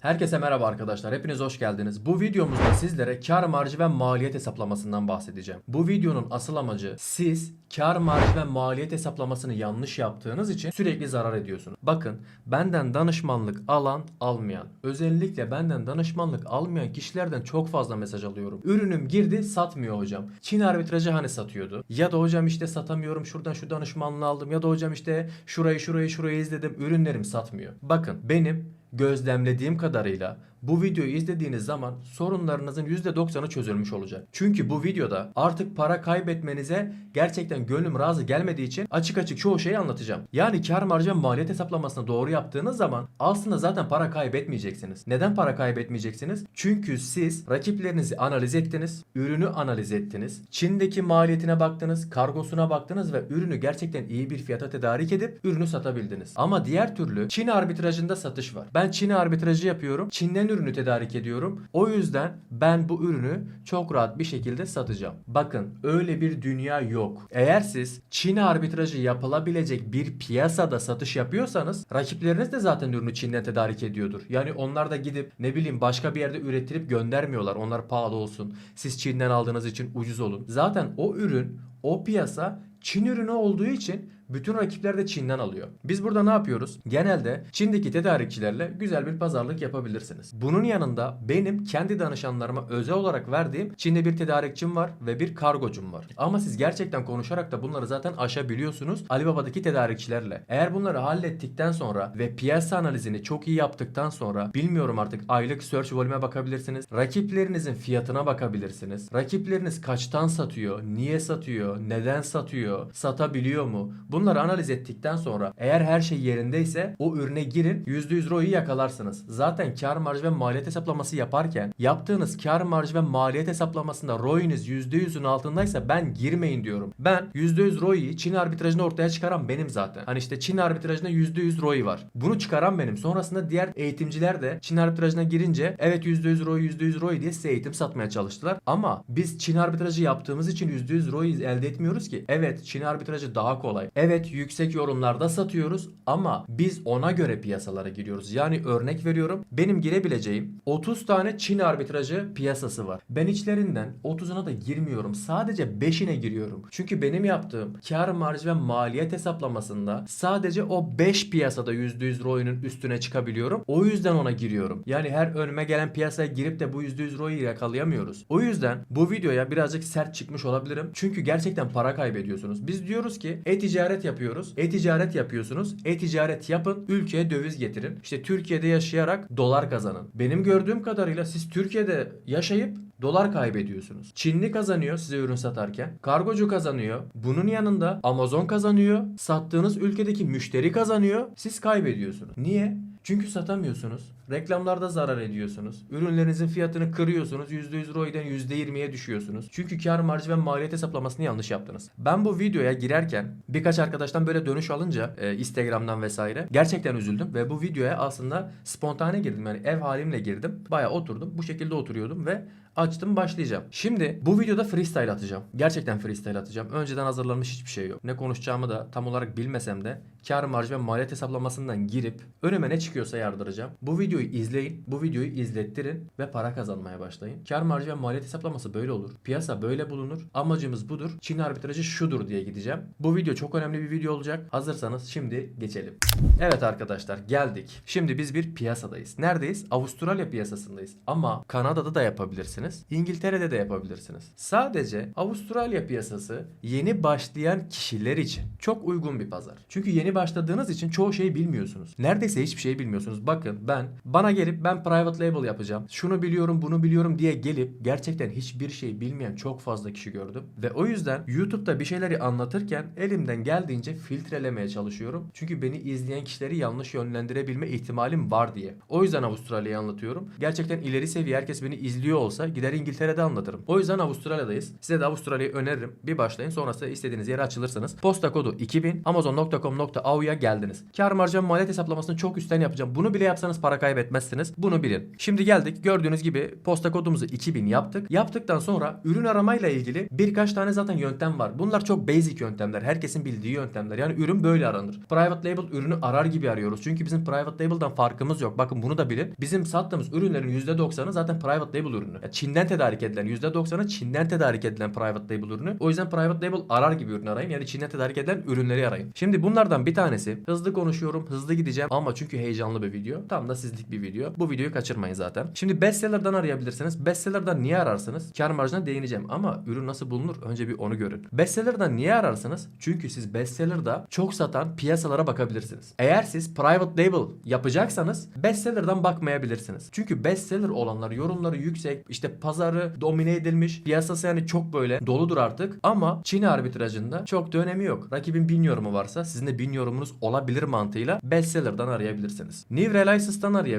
Herkese merhaba arkadaşlar. Hepiniz hoş geldiniz. Bu videomuzda sizlere kar marjı ve maliyet hesaplamasından bahsedeceğim. Bu videonun asıl amacı siz kar marjı ve maliyet hesaplamasını yanlış yaptığınız için sürekli zarar ediyorsunuz. Bakın benden danışmanlık alan almayan özellikle benden danışmanlık almayan kişilerden çok fazla mesaj alıyorum. Ürünüm girdi satmıyor hocam. Çin arbitrajı hani satıyordu. Ya da hocam işte satamıyorum şuradan şu danışmanlığı aldım ya da hocam işte şurayı şurayı şurayı izledim ürünlerim satmıyor. Bakın benim gözlemlediğim kadarıyla bu videoyu izlediğiniz zaman sorunlarınızın %90'ı çözülmüş olacak. Çünkü bu videoda artık para kaybetmenize gerçekten gönlüm razı gelmediği için açık açık çoğu şeyi anlatacağım. Yani kar marjı maliyet hesaplamasını doğru yaptığınız zaman aslında zaten para kaybetmeyeceksiniz. Neden para kaybetmeyeceksiniz? Çünkü siz rakiplerinizi analiz ettiniz, ürünü analiz ettiniz, Çin'deki maliyetine baktınız, kargosuna baktınız ve ürünü gerçekten iyi bir fiyata tedarik edip ürünü satabildiniz. Ama diğer türlü Çin arbitrajında satış var. Ben Çin arbitrajı yapıyorum. Çin'den ürünü tedarik ediyorum. O yüzden ben bu ürünü çok rahat bir şekilde satacağım. Bakın öyle bir dünya yok. Eğer siz Çin arbitrajı yapılabilecek bir piyasada satış yapıyorsanız rakipleriniz de zaten ürünü Çin'den tedarik ediyordur. Yani onlar da gidip ne bileyim başka bir yerde ürettirip göndermiyorlar. Onlar pahalı olsun. Siz Çin'den aldığınız için ucuz olun. Zaten o ürün, o piyasa Çin ürünü olduğu için bütün rakipler de Çin'den alıyor. Biz burada ne yapıyoruz? Genelde Çin'deki tedarikçilerle güzel bir pazarlık yapabilirsiniz. Bunun yanında benim kendi danışanlarıma özel olarak verdiğim Çin'de bir tedarikçim var ve bir kargocum var. Ama siz gerçekten konuşarak da bunları zaten aşabiliyorsunuz Alibaba'daki tedarikçilerle. Eğer bunları hallettikten sonra ve piyasa analizini çok iyi yaptıktan sonra bilmiyorum artık aylık search volume'e bakabilirsiniz. Rakiplerinizin fiyatına bakabilirsiniz. Rakipleriniz kaçtan satıyor, niye satıyor, neden satıyor, satabiliyor mu? Bunları analiz ettikten sonra eğer her şey yerindeyse o ürüne girin %100 ROI'yi yakalarsınız. Zaten kar marjı ve maliyet hesaplaması yaparken yaptığınız kar marjı ve maliyet hesaplamasında ROI'niz %100'ün altındaysa ben girmeyin diyorum. Ben %100 ROI'yi Çin arbitrajını ortaya çıkaran benim zaten. Hani işte Çin arbitrajında %100 ROI var. Bunu çıkaran benim. Sonrasında diğer eğitimciler de Çin arbitrajına girince evet %100 ROI %100 ROI diye size eğitim satmaya çalıştılar. Ama biz Çin arbitrajı yaptığımız için %100 ROI elde etmiyoruz ki. Evet Çin arbitrajı daha kolay. Evet yüksek yorumlarda satıyoruz ama biz ona göre piyasalara giriyoruz. Yani örnek veriyorum benim girebileceğim 30 tane Çin arbitrajı piyasası var. Ben içlerinden 30'una da girmiyorum. Sadece 5'ine giriyorum. Çünkü benim yaptığım kar marjı ve maliyet hesaplamasında sadece o 5 piyasada %100 ROI'nin üstüne çıkabiliyorum. O yüzden ona giriyorum. Yani her önüme gelen piyasaya girip de bu %100 ROI'yi yakalayamıyoruz. O yüzden bu videoya birazcık sert çıkmış olabilirim. Çünkü gerçekten para kaybediyorsunuz. Biz diyoruz ki e-ticaret yapıyoruz. E-ticaret yapıyorsunuz. E-ticaret yapın. Ülkeye döviz getirin. İşte Türkiye'de yaşayarak dolar kazanın. Benim gördüğüm kadarıyla siz Türkiye'de yaşayıp dolar kaybediyorsunuz. Çinli kazanıyor size ürün satarken. Kargocu kazanıyor. Bunun yanında Amazon kazanıyor. Sattığınız ülkedeki müşteri kazanıyor. Siz kaybediyorsunuz. Niye? Çünkü satamıyorsunuz. Reklamlarda zarar ediyorsunuz. Ürünlerinizin fiyatını kırıyorsunuz. %100 ROI'den %20'ye düşüyorsunuz. Çünkü kar marjı ve maliyet hesaplamasını yanlış yaptınız. Ben bu videoya girerken birkaç arkadaştan böyle dönüş alınca e, Instagram'dan vesaire gerçekten üzüldüm ve bu videoya aslında spontane girdim. Yani ev halimle girdim. Baya oturdum. Bu şekilde oturuyordum ve açtım başlayacağım. Şimdi bu videoda freestyle atacağım. Gerçekten freestyle atacağım. Önceden hazırlanmış hiçbir şey yok. Ne konuşacağımı da tam olarak bilmesem de kar marjı ve maliyet hesaplamasından girip önüme ne çıkıyorsa yardıracağım. Bu videoyu izleyin, bu videoyu izlettirin ve para kazanmaya başlayın. Kar marjı ve maliyet hesaplaması böyle olur. Piyasa böyle bulunur. Amacımız budur. Çin arbitrajı şudur diye gideceğim. Bu video çok önemli bir video olacak. Hazırsanız şimdi geçelim. Evet arkadaşlar geldik. Şimdi biz bir piyasadayız. Neredeyiz? Avustralya piyasasındayız. Ama Kanada'da da yapabilirsiniz. İngiltere'de de yapabilirsiniz. Sadece Avustralya piyasası yeni başlayan kişiler için çok uygun bir pazar. Çünkü yeni başladığınız için çoğu şeyi bilmiyorsunuz. Neredeyse hiçbir şey bilmiyorsunuz. Bakın ben bana gelip ben private label yapacağım. Şunu biliyorum, bunu biliyorum diye gelip gerçekten hiçbir şey bilmeyen çok fazla kişi gördüm. Ve o yüzden YouTube'da bir şeyleri anlatırken elimden geldiğince filtrelemeye çalışıyorum. Çünkü beni izleyen kişileri yanlış yönlendirebilme ihtimalim var diye. O yüzden Avustralya'yı anlatıyorum. Gerçekten ileri seviye herkes beni izliyor olsa gider İngiltere'de anlatırım. O yüzden Avustralya'dayız. Size de Avustralya'yı öneririm. Bir başlayın sonrasında istediğiniz yere açılırsanız. Posta kodu 2000 amazon.com.au'ya geldiniz. Kar marjı maliyet hesaplamasını çok üstten yapacağım. Bunu bile yapsanız para kaybetmezsiniz. Bunu bilin. Şimdi geldik. Gördüğünüz gibi posta kodumuzu 2000 yaptık. Yaptıktan sonra ürün aramayla ilgili birkaç tane zaten yöntem var. Bunlar çok basic yöntemler. Herkesin bildiği yöntemler. Yani ürün böyle aranır. Private label ürünü arar gibi arıyoruz. Çünkü bizim private label'dan farkımız yok. Bakın bunu da bilin. Bizim sattığımız ürünlerin %90'ı zaten private label ürünü. Ya Çin'den tedarik edilen %90'ı Çin'den tedarik edilen private label ürünü. O yüzden private label arar gibi ürün arayın. Yani Çin'den tedarik edilen ürünleri arayın. Şimdi bunlardan bir tanesi hızlı konuşuyorum, hızlı gideceğim ama çünkü heyecanlı bir video. Tam da sizlik bir video. Bu videoyu kaçırmayın zaten. Şimdi bestseller'dan arayabilirsiniz. Bestseller'dan niye ararsınız? Kar marjına değineceğim ama ürün nasıl bulunur? Önce bir onu görün. Bestseller'dan niye ararsınız? Çünkü siz bestseller'da çok satan piyasalara bakabilirsiniz. Eğer siz private label yapacaksanız bestseller'dan bakmayabilirsiniz. Çünkü bestseller olanlar yorumları yüksek, işte pazarı domine edilmiş, piyasası yani çok böyle doludur artık ama Çin arbitrajında çok da önemi yok. Rakibin 1000 yorumu varsa sizin de 1000 yorumunuz olabilir mantığıyla bestseller'dan arayabilirsiniz. New Relices'tan arayabilirsiniz.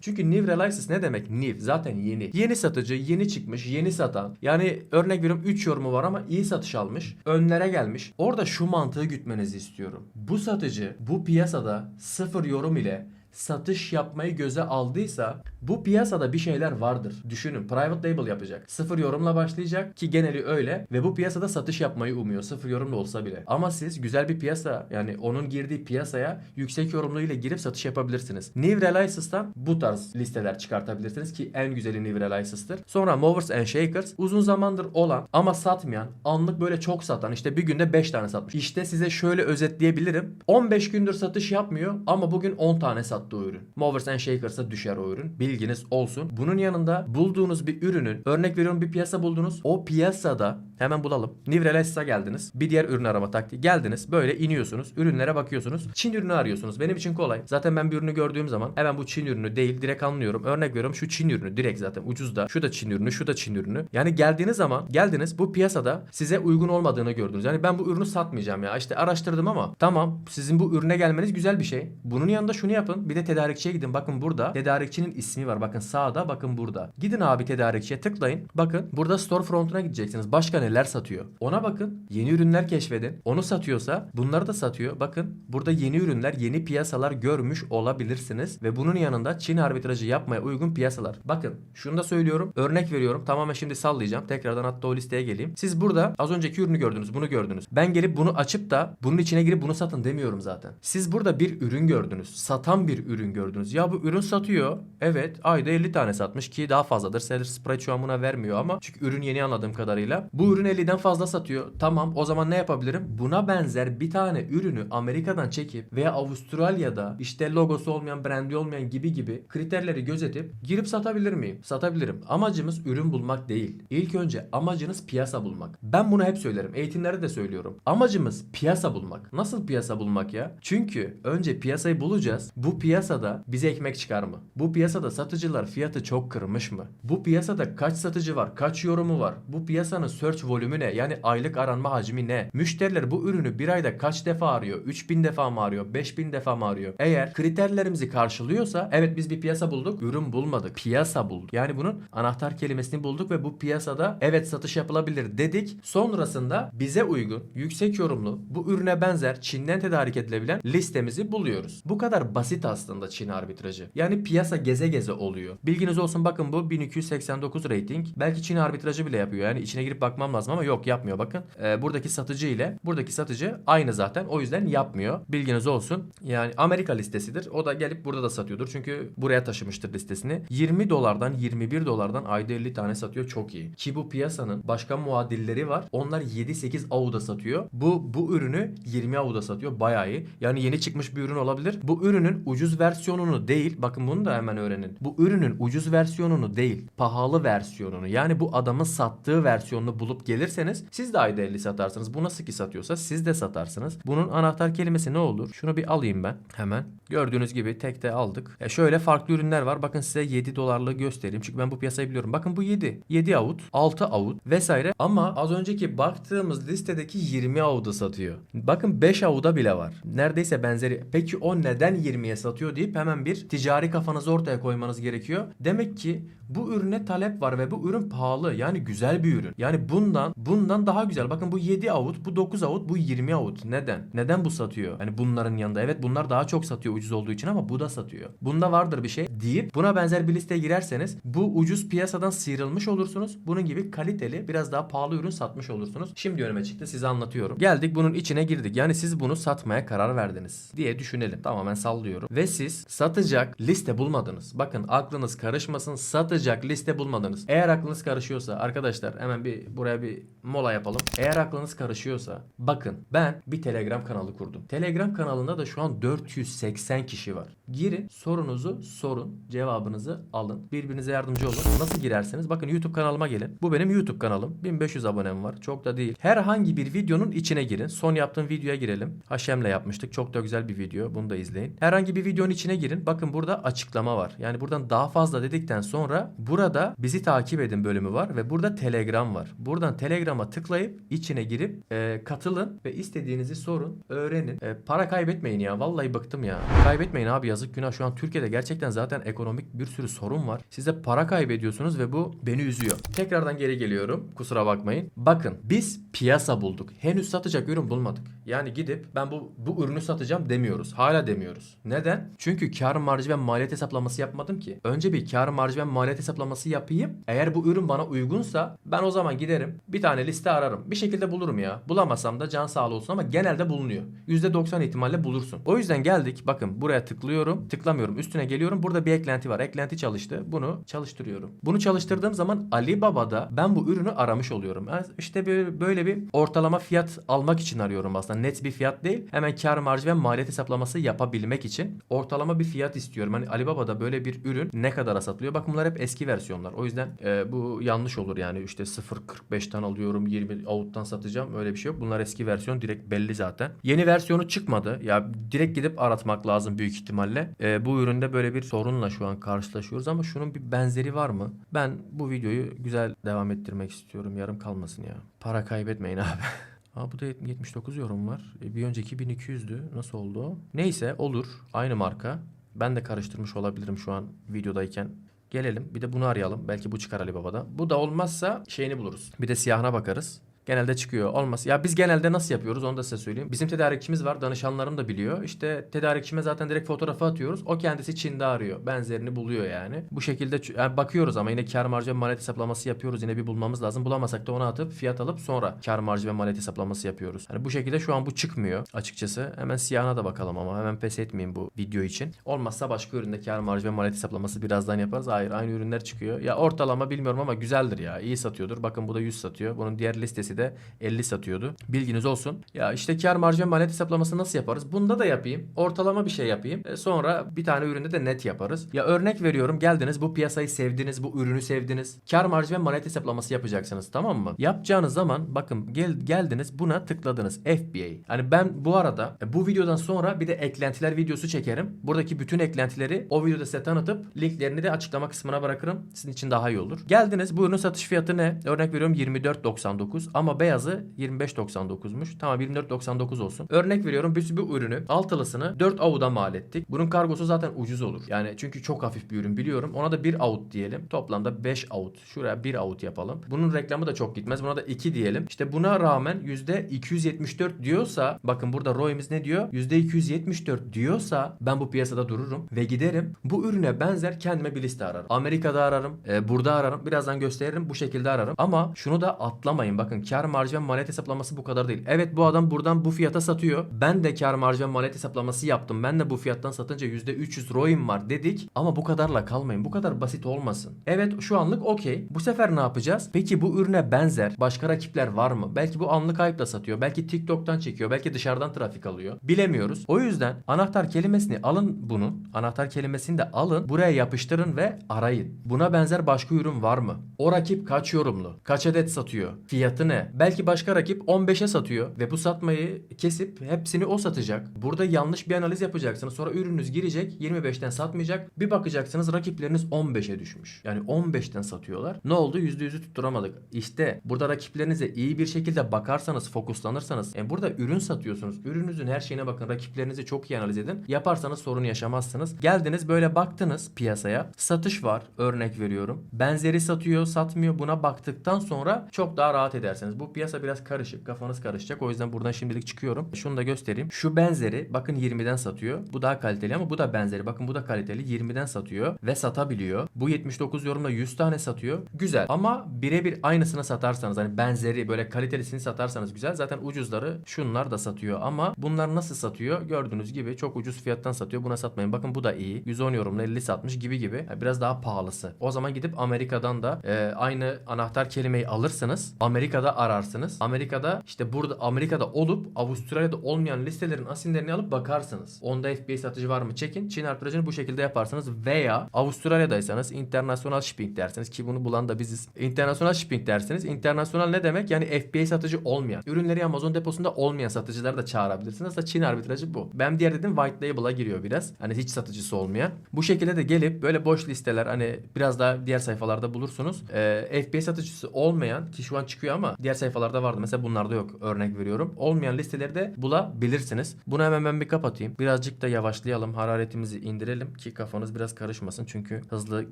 Çünkü New Relices ne demek? New zaten yeni. Yeni satıcı, yeni çıkmış, yeni satan. Yani örnek veriyorum 3 yorumu var ama iyi satış almış. Önlere gelmiş. Orada şu mantığı gütmenizi istiyorum. Bu satıcı bu piyasada sıfır yorum ile satış yapmayı göze aldıysa bu piyasada bir şeyler vardır. Düşünün private label yapacak. Sıfır yorumla başlayacak ki geneli öyle ve bu piyasada satış yapmayı umuyor. Sıfır yorumlu olsa bile. Ama siz güzel bir piyasa yani onun girdiği piyasaya yüksek yorumlu ile girip satış yapabilirsiniz. New Relices'tan bu tarz listeler çıkartabilirsiniz ki en güzeli New Relices'tır. Sonra Movers and Shakers uzun zamandır olan ama satmayan anlık böyle çok satan işte bir günde 5 tane satmış. İşte size şöyle özetleyebilirim. 15 gündür satış yapmıyor ama bugün 10 tane sattı o ürün. Movers and Shakers'a düşer o ürün. Bilginiz olsun. Bunun yanında bulduğunuz bir ürünün örnek veriyorum bir piyasa buldunuz. O piyasada hemen bulalım. New Relices'a geldiniz. Bir diğer ürün arama taktiği. Geldiniz böyle iniyorsunuz. Ürünlere bakıyorsunuz. Çin ürünü arıyorsunuz. Benim için kolay. Zaten ben bir ürünü gördüğüm zaman hemen bu Çin ürünü değil direkt anlıyorum. Örnek veriyorum şu Çin ürünü direkt zaten ucuz da. Şu da Çin ürünü, şu da Çin ürünü. Yani geldiğiniz zaman geldiniz bu piyasada size uygun olmadığını gördünüz. Yani ben bu ürünü satmayacağım ya. İşte araştırdım ama tamam sizin bu ürüne gelmeniz güzel bir şey. Bunun yanında şunu yapın. Bir de tedarikçiye gidin. Bakın burada tedarikçinin ismi var. Bakın sağda bakın burada. Gidin abi tedarikçiye tıklayın. Bakın burada storefront'una gideceksiniz. Başka neler satıyor? Ona bakın. Yeni ürünler keşfedin. Onu satıyorsa bunları da satıyor. Bakın burada yeni ürünler, yeni piyasalar görmüş olabilirsiniz. Ve bunun yanında Çin arbitrajı yapmaya uygun piyasalar. Bakın şunu da söylüyorum. Örnek veriyorum. Tamamen şimdi sallayacağım. Tekrardan hatta o listeye geleyim. Siz burada az önceki ürünü gördünüz. Bunu gördünüz. Ben gelip bunu açıp da bunun içine girip bunu satın demiyorum zaten. Siz burada bir ürün gördünüz. Satan bir ürün gördünüz. Ya bu ürün satıyor. Evet ayda 50 tane satmış ki daha fazladır. Seller Sprite şu an buna vermiyor ama çünkü ürün yeni anladığım kadarıyla. Bu ürün 50'den fazla satıyor. Tamam o zaman ne yapabilirim? Buna benzer bir tane ürünü Amerika'dan çekip veya Avustralya'da işte logosu olmayan, brandi olmayan gibi gibi kriterleri gözetip girip satabilir miyim? Satabilirim. Amacımız ürün bulmak değil. İlk önce amacınız piyasa bulmak. Ben bunu hep söylerim. Eğitimlerde de söylüyorum. Amacımız piyasa bulmak. Nasıl piyasa bulmak ya? Çünkü önce piyasayı bulacağız. Bu piyasada bize ekmek çıkar mı? Bu piyasada satıcılar fiyatı çok kırmış mı? Bu piyasada kaç satıcı var? Kaç yorumu var? Bu piyasanın search volümü ne? Yani aylık aranma hacmi ne? Müşteriler bu ürünü bir ayda kaç defa arıyor? 3000 defa mı arıyor? 5000 defa mı arıyor? Eğer kriterlerimizi karşılıyorsa evet biz bir piyasa bulduk. Ürün bulmadık. Piyasa bulduk. Yani bunun anahtar kelimesini bulduk ve bu piyasada evet satış yapılabilir dedik. Sonrasında bize uygun, yüksek yorumlu, bu ürüne benzer Çin'den tedarik edilebilen listemizi buluyoruz. Bu kadar basit aslında Çin arbitrajı. Yani piyasa geze geze oluyor. Bilginiz olsun bakın bu 1289 rating. Belki Çin arbitrajı bile yapıyor. Yani içine girip bakmam lazım ama yok yapmıyor bakın. Ee, buradaki satıcı ile buradaki satıcı aynı zaten. O yüzden yapmıyor. Bilginiz olsun. Yani Amerika listesidir. O da gelip burada da satıyordur. Çünkü buraya taşımıştır listesini. 20 dolardan 21 dolardan ayda 50 tane satıyor. Çok iyi. Ki bu piyasanın başka muadilleri var. Onlar 7-8 avuda satıyor. Bu bu ürünü 20 avuda satıyor. Bayağı iyi. Yani yeni çıkmış bir ürün olabilir. Bu ürünün ucuz versiyonunu değil. Bakın bunu da hemen öğrenin. Bu ürünün ucuz versiyonunu değil. Pahalı versiyonunu. Yani bu adamın sattığı versiyonunu bulup gelirseniz siz de ayda 50 satarsınız. Bu nasıl ki satıyorsa siz de satarsınız. Bunun anahtar kelimesi ne olur? Şunu bir alayım ben hemen. Gördüğünüz gibi tek de aldık. Ya şöyle farklı ürünler var. Bakın size 7 dolarlığı göstereyim. Çünkü ben bu piyasayı biliyorum. Bakın bu 7. 7 avut, 6 avut vesaire. Ama az önceki baktığımız listedeki 20 avudu satıyor. Bakın 5 avuda bile var. Neredeyse benzeri. Peki o neden 20'ye satıyor deyip hemen bir ticari kafanızı ortaya koymanız gerekiyor. Demek ki bu ürüne talep var ve bu ürün pahalı. Yani güzel bir ürün. Yani bunlar bundan bundan daha güzel. Bakın bu 7 out, bu 9 out, bu 20 out. Neden? Neden bu satıyor? Hani bunların yanında. Evet bunlar daha çok satıyor ucuz olduğu için ama bu da satıyor. Bunda vardır bir şey deyip buna benzer bir listeye girerseniz bu ucuz piyasadan sıyrılmış olursunuz. Bunun gibi kaliteli biraz daha pahalı ürün satmış olursunuz. Şimdi önüme çıktı size anlatıyorum. Geldik bunun içine girdik. Yani siz bunu satmaya karar verdiniz diye düşünelim. Tamamen sallıyorum. Ve siz satacak liste bulmadınız. Bakın aklınız karışmasın satacak liste bulmadınız. Eğer aklınız karışıyorsa arkadaşlar hemen bir buraya bir mola yapalım. Eğer aklınız karışıyorsa bakın ben bir Telegram kanalı kurdum. Telegram kanalında da şu an 480 kişi var. Girin sorunuzu sorun cevabınızı alın. Birbirinize yardımcı olun. Nasıl girerseniz bakın YouTube kanalıma gelin. Bu benim YouTube kanalım. 1500 abonem var. Çok da değil. Herhangi bir videonun içine girin. Son yaptığım videoya girelim. Haşem'le yapmıştık. Çok da güzel bir video. Bunu da izleyin. Herhangi bir videonun içine girin. Bakın burada açıklama var. Yani buradan daha fazla dedikten sonra burada bizi takip edin bölümü var ve burada Telegram var. Buradan Telegram'a tıklayıp içine girip e, katılın ve istediğinizi sorun, öğrenin. E, para kaybetmeyin ya. Vallahi bıktım ya. Kaybetmeyin abi yazık günah. Şu an Türkiye'de gerçekten zaten ekonomik bir sürü sorun var. Siz de para kaybediyorsunuz ve bu beni üzüyor. Tekrardan geri geliyorum. Kusura bakmayın. Bakın biz piyasa bulduk. Henüz satacak ürün bulmadık. Yani gidip ben bu bu ürünü satacağım demiyoruz. Hala demiyoruz. Neden? Çünkü kar marjı ve maliyet hesaplaması yapmadım ki. Önce bir kar marjı ve maliyet hesaplaması yapayım. Eğer bu ürün bana uygunsa ben o zaman giderim. Bir tane liste ararım. Bir şekilde bulurum ya. Bulamasam da can sağlığı olsun ama genelde bulunuyor. %90 ihtimalle bulursun. O yüzden geldik. Bakın buraya tıklıyorum. Tıklamıyorum. Üstüne geliyorum. Burada bir eklenti var. Eklenti çalıştı. Bunu çalıştırıyorum. Bunu çalıştırdığım zaman Alibaba'da ben bu ürünü aramış oluyorum. Yani işte böyle, bir ortalama fiyat almak için arıyorum aslında. Net bir fiyat değil. Hemen kar marjı ve maliyet hesaplaması yapabilmek için ortalama bir fiyat istiyorum. Hani Alibaba'da böyle bir ürün ne kadara satılıyor? Bakın bunlar hep eski versiyonlar. O yüzden e, bu yanlış olur yani. İşte 0.45'ten alıyorum 20 out'tan satacağım. Öyle bir şey yok. Bunlar eski versiyon direkt belli zaten. Yeni versiyonu çıkmadı. Ya direkt gidip aratmak lazım büyük ihtimalle. E, bu üründe böyle bir sorunla şu an karşılaşıyoruz ama şunun bir benzeri var mı? Ben bu videoyu güzel devam ettirmek istiyorum. Yarım kalmasın ya. Para kaybetmeyin abi. Aa bu da 79 yorum var. E, bir önceki 1200'dü. Nasıl oldu? Neyse olur. Aynı marka. Ben de karıştırmış olabilirim şu an videodayken. Gelelim. Bir de bunu arayalım. Belki bu çıkar Alibaba'da. Bu da olmazsa şeyini buluruz. Bir de siyahına bakarız. Genelde çıkıyor. Olmaz. Ya biz genelde nasıl yapıyoruz onu da size söyleyeyim. Bizim tedarikçimiz var. Danışanlarım da biliyor. İşte tedarikçime zaten direkt fotoğrafı atıyoruz. O kendisi Çin'de arıyor. Benzerini buluyor yani. Bu şekilde yani bakıyoruz ama yine kar marjı ve maliyet hesaplaması yapıyoruz. Yine bir bulmamız lazım. Bulamasak da onu atıp fiyat alıp sonra kar marjı ve maliyet hesaplaması yapıyoruz. Hani bu şekilde şu an bu çıkmıyor açıkçası. Hemen siyahına da bakalım ama hemen pes etmeyeyim bu video için. Olmazsa başka üründe kar marjı ve maliyet hesaplaması birazdan yaparız. Hayır aynı ürünler çıkıyor. Ya ortalama bilmiyorum ama güzeldir ya. İyi satıyordur. Bakın bu da 100 satıyor. Bunun diğer listesi de 50 satıyordu. Bilginiz olsun. Ya işte kar marjı maliyet hesaplaması nasıl yaparız? Bunda da yapayım. Ortalama bir şey yapayım. E, sonra bir tane üründe de net yaparız. Ya örnek veriyorum geldiniz bu piyasayı sevdiniz, bu ürünü sevdiniz. Kar marjı ve maliyet hesaplaması yapacaksınız tamam mı? Yapacağınız zaman bakın gel, geldiniz buna tıkladınız FBA. Hani ben bu arada e, bu videodan sonra bir de eklentiler videosu çekerim. Buradaki bütün eklentileri o videoda size tanıtıp linklerini de açıklama kısmına bırakırım. Sizin için daha iyi olur. Geldiniz bu ürünün satış fiyatı ne? Örnek veriyorum 24.99 ama beyazı 25.99'muş. Tamam 24.99 olsun. Örnek veriyorum biz bu ürünü altılısını 4 avuda mal ettik. Bunun kargosu zaten ucuz olur. Yani çünkü çok hafif bir ürün biliyorum. Ona da 1 avut diyelim. Toplamda 5 avut. Şuraya 1 avut yapalım. Bunun reklamı da çok gitmez. Buna da 2 diyelim. İşte buna rağmen %274 diyorsa bakın burada ROI'miz ne diyor? %274 diyorsa ben bu piyasada dururum ve giderim. Bu ürüne benzer kendime bir liste ararım. Amerika'da ararım. e, burada ararım. Birazdan gösteririm. Bu şekilde ararım. Ama şunu da atlamayın. Bakın kar marjı ve maliyet hesaplaması bu kadar değil. Evet bu adam buradan bu fiyata satıyor. Ben de kar marjı ve maliyet hesaplaması yaptım. Ben de bu fiyattan satınca %300 ROI'm var dedik. Ama bu kadarla kalmayın. Bu kadar basit olmasın. Evet şu anlık okey. Bu sefer ne yapacağız? Peki bu ürüne benzer başka rakipler var mı? Belki bu anlık hype'la satıyor. Belki TikTok'tan çekiyor. Belki dışarıdan trafik alıyor. Bilemiyoruz. O yüzden anahtar kelimesini alın bunun. Anahtar kelimesini de alın. Buraya yapıştırın ve arayın. Buna benzer başka ürün var mı? O rakip kaç yorumlu? Kaç adet satıyor? Fiyatı ne? 20'ye. Belki başka rakip 15'e satıyor ve bu satmayı kesip hepsini o satacak. Burada yanlış bir analiz yapacaksınız. Sonra ürününüz girecek 25'ten satmayacak. Bir bakacaksınız rakipleriniz 15'e düşmüş. Yani 15'ten satıyorlar. Ne oldu? %100'ü tutturamadık. İşte burada rakiplerinize iyi bir şekilde bakarsanız, fokuslanırsanız. Yani burada ürün satıyorsunuz. Ürününüzün her şeyine bakın. Rakiplerinizi çok iyi analiz edin. Yaparsanız sorun yaşamazsınız. Geldiniz böyle baktınız piyasaya. Satış var. Örnek veriyorum. Benzeri satıyor, satmıyor. Buna baktıktan sonra çok daha rahat edersiniz. Bu piyasa biraz karışık. Kafanız karışacak. O yüzden buradan şimdilik çıkıyorum. Şunu da göstereyim. Şu benzeri bakın 20'den satıyor. Bu daha kaliteli ama bu da benzeri. Bakın bu da kaliteli. 20'den satıyor ve satabiliyor. Bu 79 yorumla 100 tane satıyor. Güzel. Ama birebir aynısını satarsanız hani benzeri böyle kalitelisini satarsanız güzel. Zaten ucuzları şunlar da satıyor ama bunlar nasıl satıyor? Gördüğünüz gibi çok ucuz fiyattan satıyor. Buna satmayın. Bakın bu da iyi. 110 yorumla 50 satmış gibi gibi. Biraz daha pahalısı. O zaman gidip Amerika'dan da e, aynı anahtar kelimeyi alırsınız. Amerika'da ararsınız. Amerika'da işte burada Amerika'da olup Avustralya'da olmayan listelerin asillerini alıp bakarsınız. Onda FBA satıcı var mı? Çekin. Çin arttırıcını bu şekilde yaparsınız veya Avustralya'daysanız internasyonel shipping dersiniz ki bunu bulan da biziz. Internasyonel shipping dersiniz. İnternasyonel ne demek? Yani FBA satıcı olmayan. Ürünleri Amazon deposunda olmayan satıcıları da çağırabilirsiniz. Aslında Çin arbitrajı bu. Ben diğer dedim white label'a giriyor biraz. Hani hiç satıcısı olmayan. Bu şekilde de gelip böyle boş listeler hani biraz daha diğer sayfalarda bulursunuz. Ee, FBA satıcısı olmayan ki şu an çıkıyor ama diğer sayfalarda vardı. Mesela bunlarda yok. Örnek veriyorum. Olmayan listeleri de bulabilirsiniz. Bunu hemen ben bir kapatayım. Birazcık da yavaşlayalım. Hararetimizi indirelim ki kafanız biraz karışmasın. Çünkü hızlı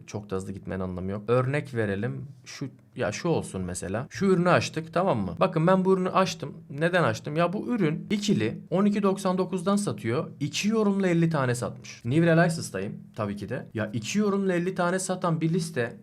çok da hızlı gitmenin anlamı yok. Örnek verelim. Şu ya şu olsun mesela. Şu ürünü açtık tamam mı? Bakın ben bu ürünü açtım. Neden açtım? Ya bu ürün ikili 12.99'dan satıyor. 2 yorumla 50 tane satmış. New Realises'tayım tabii ki de. Ya 2 yorumla 50 tane satan bir liste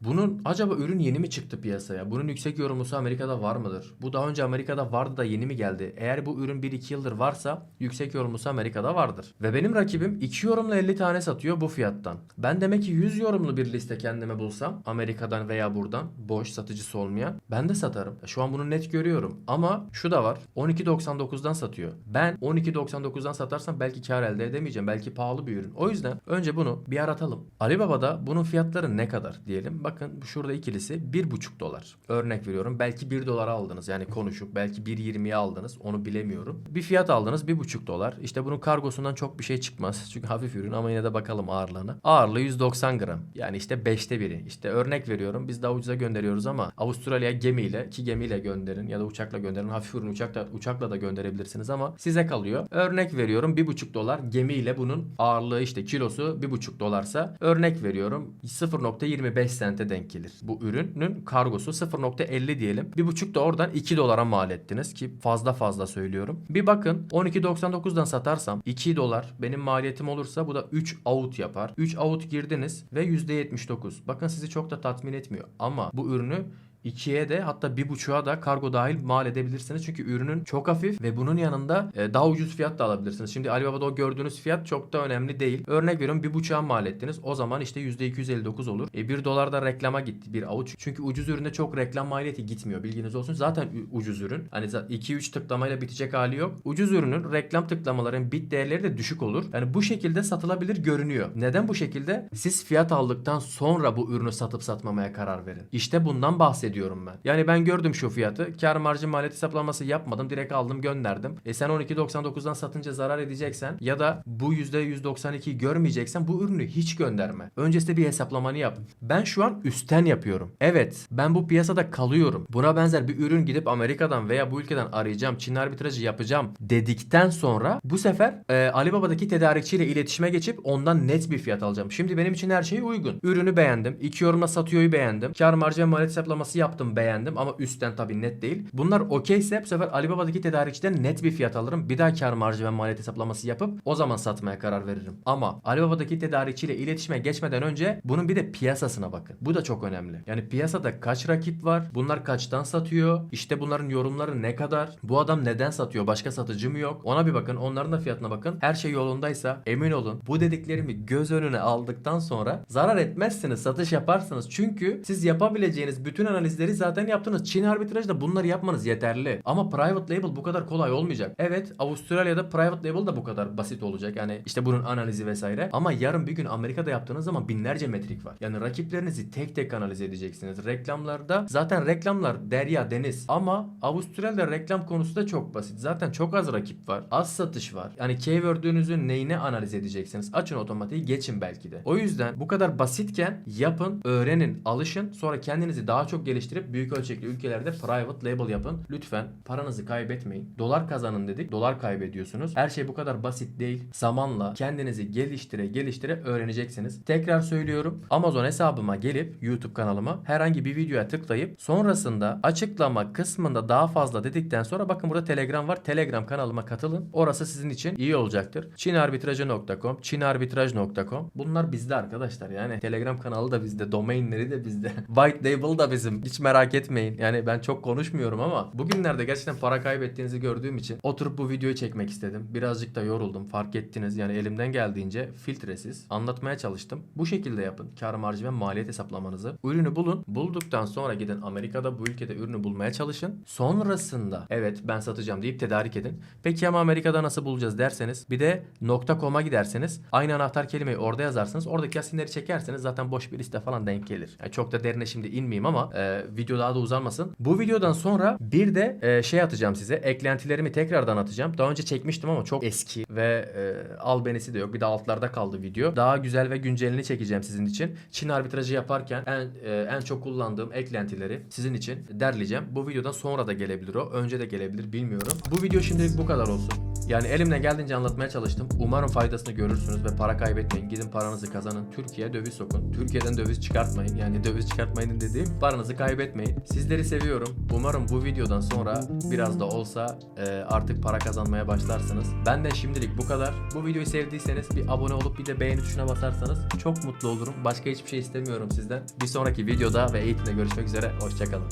bunun acaba ürün yeni mi çıktı piyasaya? Bunun yüksek yorumlusu Amerika'da var mıdır? Bu daha önce Amerika'da vardı da yeni mi geldi? Eğer bu ürün 1-2 yıldır varsa yüksek yorumlusu Amerika'da vardır. Ve benim rakibim 2 yorumla 50 tane satıyor bu fiyattan. Ben demek ki 100 yorumlu bir liste kendime bulsam Amerika'dan veya buradan boş satıcısı olmayan ben de satarım. Şu an bunu net görüyorum. Ama şu da var. 12.99'dan satıyor. Ben 12.99'dan satarsam belki kar elde edemeyeceğim. Belki pahalı bir ürün. O yüzden önce bunu bir aratalım. Alibaba'da bunun fiyatları ne kadar diyelim. Bakın şurada ikilisi 1,5 dolar. Örnek veriyorum. Belki 1 dolara aldınız. Yani konuşup belki 1.20'ye aldınız. Onu bilemiyorum. Bir fiyat aldınız 1,5 dolar. İşte bunun kargosundan çok bir şey çıkmaz. Çünkü hafif ürün ama yine de bakalım ağırlığına. Ağırlığı 190 gram. Yani işte 5'te biri. İşte örnek veriyorum. Biz daha ucuza gönderiyoruz ama Avustralya gemiyle ki gemiyle gönderin ya da uçakla gönderin. Hafif ürün uçakla, uçakla da gönderebilirsiniz ama size kalıyor. Örnek veriyorum 1,5 dolar gemiyle bunun ağırlığı işte kilosu 1,5 dolarsa örnek veriyorum 0.25 sente denk gelir. Bu ürünün kargosu 0.50 diyelim. 1,5 da oradan 2 dolara mal ettiniz ki fazla fazla söylüyorum. Bir bakın 12.99'dan satarsam 2 dolar benim maliyetim olursa bu da 3 out yapar. 3 out girdiniz ve %79. Bakın sizi çok da tatmin etmiyor ama bu ürünü 2'ye de hatta 1.5'a da kargo dahil mal edebilirsiniz. Çünkü ürünün çok hafif ve bunun yanında e, daha ucuz fiyat da alabilirsiniz. Şimdi Alibaba'da o gördüğünüz fiyat çok da önemli değil. Örnek veriyorum 1.5'a mal ettiniz. O zaman işte %259 olur. E, 1 dolar da reklama gitti bir avuç. Çünkü ucuz üründe çok reklam maliyeti gitmiyor. Bilginiz olsun. Zaten ucuz ürün. Hani 2-3 tıklamayla bitecek hali yok. Ucuz ürünün reklam tıklamaların bit değerleri de düşük olur. Yani bu şekilde satılabilir görünüyor. Neden bu şekilde? Siz fiyat aldıktan sonra bu ürünü satıp satmamaya karar verin. İşte bundan bahsediyorum ben. Yani ben gördüm şu fiyatı. Kar marjı maliyet hesaplaması yapmadım. Direkt aldım gönderdim. E sen 12.99'dan satınca zarar edeceksen ya da bu %192'yi görmeyeceksen bu ürünü hiç gönderme. Öncesinde bir hesaplamanı yap. Ben şu an üstten yapıyorum. Evet ben bu piyasada kalıyorum. Buna benzer bir ürün gidip Amerika'dan veya bu ülkeden arayacağım. Çin arbitrajı yapacağım dedikten sonra bu sefer e, Alibaba'daki tedarikçiyle iletişime geçip ondan net bir fiyat alacağım. Şimdi benim için her şey uygun. Ürünü beğendim. İki yorumla satıyoryu beğendim. Kar marjı maliyet hesaplaması yaptım beğendim ama üstten tabii net değil. Bunlar okeyse bu sefer Alibaba'daki tedarikçiden net bir fiyat alırım. Bir daha kar marjı ve maliyet hesaplaması yapıp o zaman satmaya karar veririm. Ama Alibaba'daki tedarikçiyle iletişime geçmeden önce bunun bir de piyasasına bakın. Bu da çok önemli. Yani piyasada kaç rakip var? Bunlar kaçtan satıyor? İşte bunların yorumları ne kadar? Bu adam neden satıyor? Başka satıcı mı yok? Ona bir bakın. Onların da fiyatına bakın. Her şey yolundaysa emin olun bu dediklerimi göz önüne aldıktan sonra zarar etmezsiniz. Satış yaparsınız. Çünkü siz yapabileceğiniz bütün analizi analizleri zaten yaptınız. Çin arbitrajda bunları yapmanız yeterli. Ama private label bu kadar kolay olmayacak. Evet Avustralya'da private label da bu kadar basit olacak. Yani işte bunun analizi vesaire. Ama yarın bir gün Amerika'da yaptığınız zaman binlerce metrik var. Yani rakiplerinizi tek tek analiz edeceksiniz. Reklamlarda zaten reklamlar derya deniz. Ama Avustralya'da reklam konusu da çok basit. Zaten çok az rakip var. Az satış var. Yani keyword'ünüzün neyini analiz edeceksiniz? Açın otomatiği geçin belki de. O yüzden bu kadar basitken yapın, öğrenin, alışın. Sonra kendinizi daha çok geliştirip büyük ölçekli ülkelerde private label yapın. Lütfen paranızı kaybetmeyin. Dolar kazanın dedik. Dolar kaybediyorsunuz. Her şey bu kadar basit değil. Zamanla kendinizi geliştire geliştire öğreneceksiniz. Tekrar söylüyorum. Amazon hesabıma gelip YouTube kanalıma herhangi bir videoya tıklayıp sonrasında açıklama kısmında daha fazla dedikten sonra bakın burada Telegram var. Telegram kanalıma katılın. Orası sizin için iyi olacaktır. Çinarbitrajı.com, çinarbitraj.com. Bunlar bizde arkadaşlar. Yani Telegram kanalı da bizde, domainleri de bizde. White label da bizim. Hiç merak etmeyin. Yani ben çok konuşmuyorum ama bugünlerde gerçekten para kaybettiğinizi gördüğüm için oturup bu videoyu çekmek istedim. Birazcık da yoruldum. Fark ettiniz. Yani elimden geldiğince filtresiz anlatmaya çalıştım. Bu şekilde yapın. Kar marjı ve maliyet hesaplamanızı. Ürünü bulun. Bulduktan sonra gidin Amerika'da bu ülkede ürünü bulmaya çalışın. Sonrasında evet ben satacağım deyip tedarik edin. Peki ama Amerika'da nasıl bulacağız derseniz bir de .com'a giderseniz aynı anahtar kelimeyi orada yazarsınız. Oradaki asinleri çekerseniz zaten boş bir liste falan denk gelir. Yani çok da derine şimdi inmeyeyim ama e, video daha da uzanmasın. Bu videodan sonra bir de e, şey atacağım size. Eklentilerimi tekrardan atacağım. Daha önce çekmiştim ama çok eski ve e, albenisi de yok. Bir de altlarda kaldı video. Daha güzel ve güncelini çekeceğim sizin için. Çin arbitrajı yaparken en e, en çok kullandığım eklentileri sizin için derleyeceğim. Bu videodan sonra da gelebilir o. Önce de gelebilir bilmiyorum. Bu video şimdilik bu kadar olsun. Yani elimden geldiğince anlatmaya çalıştım. Umarım faydasını görürsünüz ve para kaybetmeyin. Gidin paranızı kazanın. Türkiye'ye döviz sokun. Türkiye'den döviz çıkartmayın. Yani döviz çıkartmayın dediğim paranızı kaybetmeyin. Sizleri seviyorum. Umarım bu videodan sonra biraz da olsa e, artık para kazanmaya başlarsınız. Benden şimdilik bu kadar. Bu videoyu sevdiyseniz bir abone olup bir de beğeni tuşuna basarsanız çok mutlu olurum. Başka hiçbir şey istemiyorum sizden. Bir sonraki videoda ve eğitimde görüşmek üzere. Hoşçakalın.